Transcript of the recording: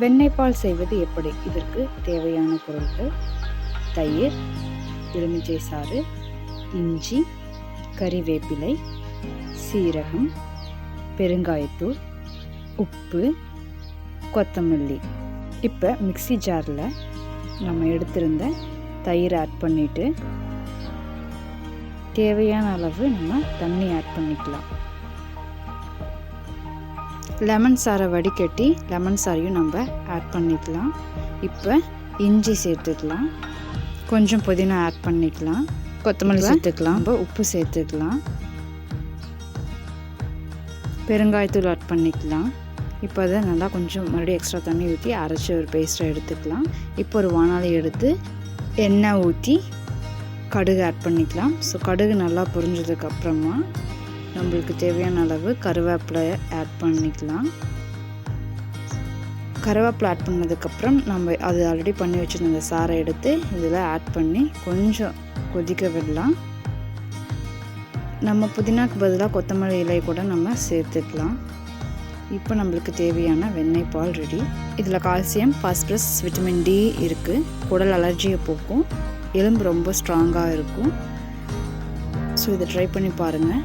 வெண்ணெய் பால் செய்வது எப்படி? இதற்கு தேவையான பொருட்கள் தயிர் எலுமிச்சை சாறு இஞ்சி கறிவேப்பிலை சீரகம் பெருங்காயத்தூள் உப்பு கொத்தமல்லி. இப்போ மிக்ஸி ஜாரில் நம்ம எடுத்திருந்த தயிர் ஆட் பண்ணிவிட்டு தேவையான அளவு நம்ம தண்ணி ஆட் பண்ணிக்கலாம். லெமன் சாரை வடிகட்டி லெமன் சாரையும் நம்ம ஆட் பண்ணிக்கலாம். இப்போ இஞ்சி சேர்த்துக்கலாம். கொஞ்சம் புதினா ஆட் பண்ணிக்கலாம். கொத்தமல்லி சேர்த்துக்கலாம். நம்ம உப்பு சேர்த்துக்கலாம். பெருங்காயத்தூள் ஆட் பண்ணிக்கலாம். இப்போ அதை நல்லா கொஞ்சம் மறுபடியும் எக்ஸ்ட்ரா தண்ணி ஊற்றி அரைச்சி ஒரு பேஸ்ட்டை எடுத்துக்கலாம். இப்போ ஒரு வானாலி எடுத்து எண்ணெய் ஊற்றி கடுகு ஆட் பண்ணிக்கலாம். ஸோ கடுகு நல்லா பொரிஞ்சதுக்கப்புறமா நம்மளுக்கு தேவையான அளவு கருவேப்பிலை ஆட் பண்ணிக்கலாம். கருவேப்பிலை ஆட் பண்ணதுக்கப்புறம் நம்ம அது ஆல்ரெடி பண்ணி வச்சுருந்த சாரை எடுத்து இதில் ஆட் பண்ணி கொஞ்சம் கொதிக்க விடலாம். நம்ம புதினாக்கு பதிலாக கொத்தமல்லி இலை கூட நம்ம சேர்த்துக்கலாம். இப்போ நம்மளுக்கு தேவையான வெண்ணெய் பால் ரெடி இதில் கால்சியம் பாஸ்பரஸ் விட்டமின் டி இருக்குது குடல் அலர்ஜியை போக்கும். எலும்பு ரொம்ப ஸ்ட்ராங்காக இருக்கும். ஸோ இதை ட்ரை பண்ணி பாருங்கள்